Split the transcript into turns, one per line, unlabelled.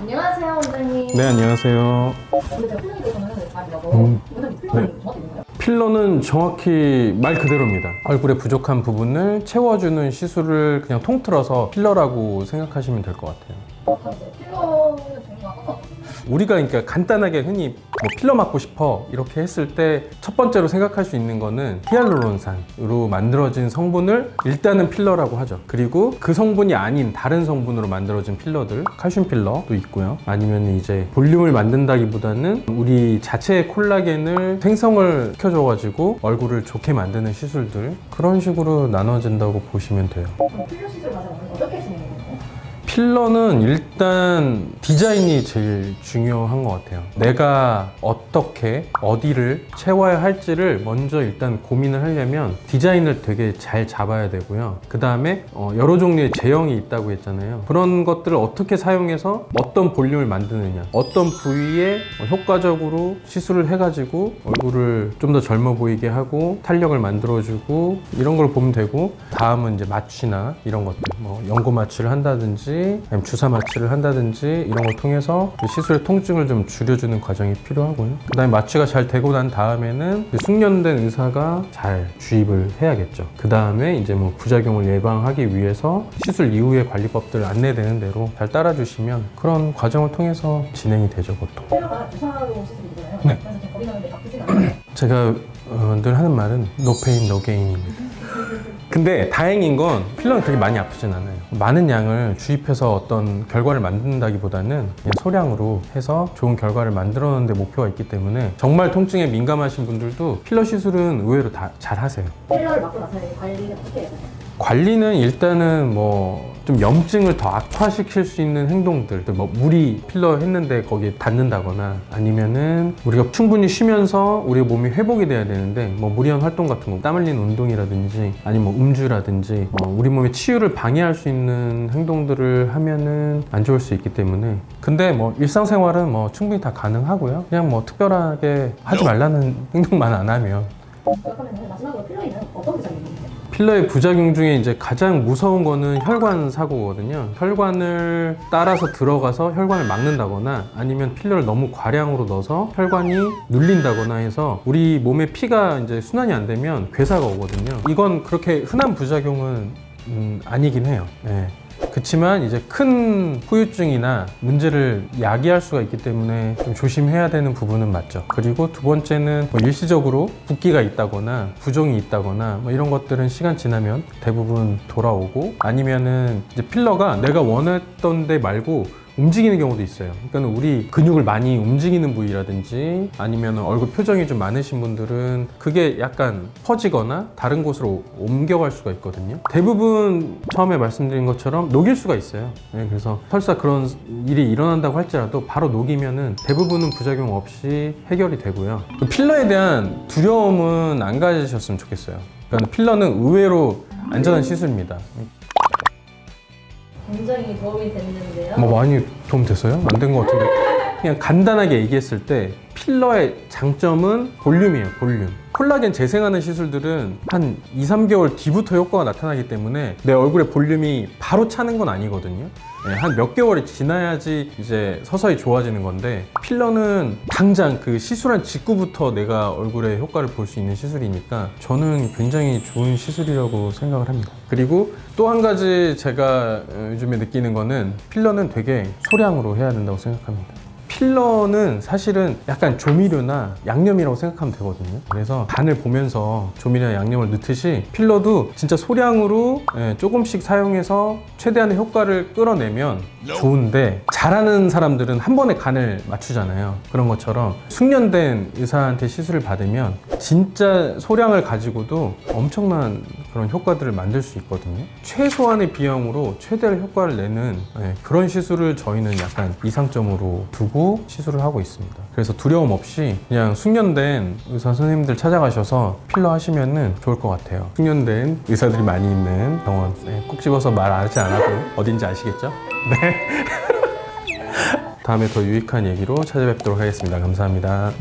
안녕하세요, 원장님.
네, 안녕하세요.
제가
음.
원장님 필링이 정확히 뭔가요?
필러는 정확히 말 그대로입니다. 얼굴에 부족한 부분을 채워주는 시술을 그냥 통틀어서 필러라고 생각하시면 될 것 같아요.
정확하게 이제 필러는 종류가 어떤
우리가 그러니까 간단하게 흔히 뭐 필러 맞고 싶어 이렇게 했을 때 첫 번째로 생각할 수 있는 거는 히알루론산으로 만들어진 성분을 일단은 필러라고 하죠. 그리고 그 성분이 아닌 다른 성분으로 만들어진 필러들, 칼슘 필러도 있고요. 아니면 이제 볼륨을 만든다기보다는 우리 자체의 콜라겐을 생성을 시켜줘가지고 얼굴을 좋게 만드는 시술들 그런 식으로 나눠진다고 보시면 돼요.
필러 시
필러는 일단 디자인이 제일 중요한 것 같아요. 내가 어떻게 어디를 채워야 할지를 먼저 일단 고민을 하려면 디자인을 되게 잘 잡아야 되고요. 그 다음에 여러 종류의 제형이 있다고 했잖아요. 그런 것들을 어떻게 사용해서 어떤 볼륨을 만드느냐, 어떤 부위에 효과적으로 시술을 해가지고 얼굴을 좀 더 젊어 보이게 하고 탄력을 만들어주고 이런 걸 보면 되고 다음은 이제 마취나 이런 것들, 뭐 연고 마취를 한다든지 아니면 주사 마취를 한다든지 이런 걸 통해서 그 시술의 통증을 좀 줄여주는 과정이 필요하고요. 그다음에 마취가 잘 되고 난 다음에는 그 숙련된 의사가 잘 주입을 해야겠죠. 그 다음에 이제 뭐 부작용을 예방하기 위해서 시술 이후의 관리법들 안내되는 대로 잘 따라주시면 그런 과정을 통해서 진행이 되죠 보통.
주사로.
네.
그래서 이렇게 겁이 나는데 아프진 않아요.
제가 어, 늘 하는 말은 no gain입니다. 근데 다행인 건 필러는 그렇게 많이 아프진 않아요. 많은 양을 주입해서 어떤 결과를 만든다기보다는 그냥 소량으로 해서 좋은 결과를 만들어내는 데 목표가 있기 때문에 정말 통증에 민감하신 분들도 필러 시술은 의외로 다 잘 하세요.
필러를 맞고 나서의 관리는 어떻게 되나요?
관리는 일단은 뭐 좀 염증을 더 악화시킬 수 있는 행동들, 뭐 물이 필러 했는데 거기에 닿는다거나 아니면은 우리가 충분히 쉬면서 우리 몸이 회복이 돼야 되는데 뭐 무리한 활동 같은 거, 땀 흘리는 운동이라든지 아니면 뭐 음주라든지 뭐 우리 몸의 치유를 방해할 수 있는 행동들을 하면은 안 좋을 수 있기 때문에 근데 뭐 일상생활은 뭐 충분히 다 가능하고요. 그냥 뭐 특별하게 하지 말라는 행동만 안 하면
그렇다면 마지막으로 필러에는 어떤 부작용이 있나요?
필러의 부작용 중에 이제 가장 무서운 거는 혈관 사고거든요. 혈관을 따라서 들어가서 혈관을 막는다거나 아니면 필러를 너무 과량으로 넣어서 혈관이 눌린다거나 해서 우리 몸에 피가 이제 순환이 안 되면 괴사가 오거든요. 이건 그렇게 흔한 부작용은 음, 아니긴 해요. 예. 그렇지만 이제 큰 후유증이나 문제를 야기할 수가 있기 때문에 좀 조심해야 되는 부분은 맞죠. 그리고 두 번째는 뭐 일시적으로 붓기가 있다거나 부종이 있다거나 뭐 이런 것들은 시간 지나면 대부분 돌아오고 아니면은 이제 필러가 내가 원했던 데 말고 움직이는 경우도 있어요. 그러니까 우리 근육을 많이 움직이는 부위라든지 아니면 얼굴 표정이 좀 많으신 분들은 그게 약간 퍼지거나 다른 곳으로 옮겨갈 수가 있거든요. 대부분 처음에 말씀드린 것처럼 녹일 수가 있어요. 네, 그래서 설사 그런 일이 일어난다고 할지라도 바로 녹이면은 대부분은 부작용 없이 해결이 되고요. 그 필러에 대한 두려움은 안 가지셨으면 좋겠어요. 그러니까 필러는 의외로 안전한 시술입니다.
굉장히 도움이 됐는데요.
뭐 많이 도움 됐어요? 안 된 것 같은데 그냥 간단하게 얘기했을 때 필러의 장점은 볼륨이에요 볼륨 콜라겐 재생하는 시술들은 한 2, 3개월 뒤부터 효과가 나타나기 때문에 내 얼굴에 볼륨이 바로 차는 건 아니거든요 네, 한몇 개월이 지나야지 이제 서서히 좋아지는 건데 필러는 당장 그 시술한 직후부터 내가 얼굴에 효과를 볼 수 있는 시술이니까 저는 굉장히 좋은 시술이라고 생각을 합니다. 그리고 또 한 가지 제가 어, 요즘에 느끼는 거는 필러는 되게 소량으로 해야 된다고 생각합니다. 필러는 사실은 약간 조미료나 양념이라고 생각하면 되거든요. 그래서 간을 보면서 조미료나 양념을 넣듯이 필러도 진짜 소량으로 예, 조금씩 사용해서 최대한의 효과를 끌어내면 좋은데 잘하는 사람들은 한 번에 간을 맞추잖아요. 그런 것처럼 숙련된 의사한테 시술을 받으면 진짜 소량을 가지고도 엄청난 그런 효과들을 만들 수 있거든요. 최소한의 비용으로 최대한 효과를 내는 예, 그런 시술을 저희는 약간 이상점으로 두고 시술을 하고 있습니다. 그래서 두려움 없이 그냥 숙련된 의사 선생님들 찾아가셔서 필러 하시면은 좋을 것 같아요. 숙련된 의사들이 많이 있는 병원 네, 꼭 집어서 말하지 않아도 어딘지 아시겠죠? 네. 다음에 더 유익한 얘기로 찾아뵙도록 하겠습니다. 감사합니다.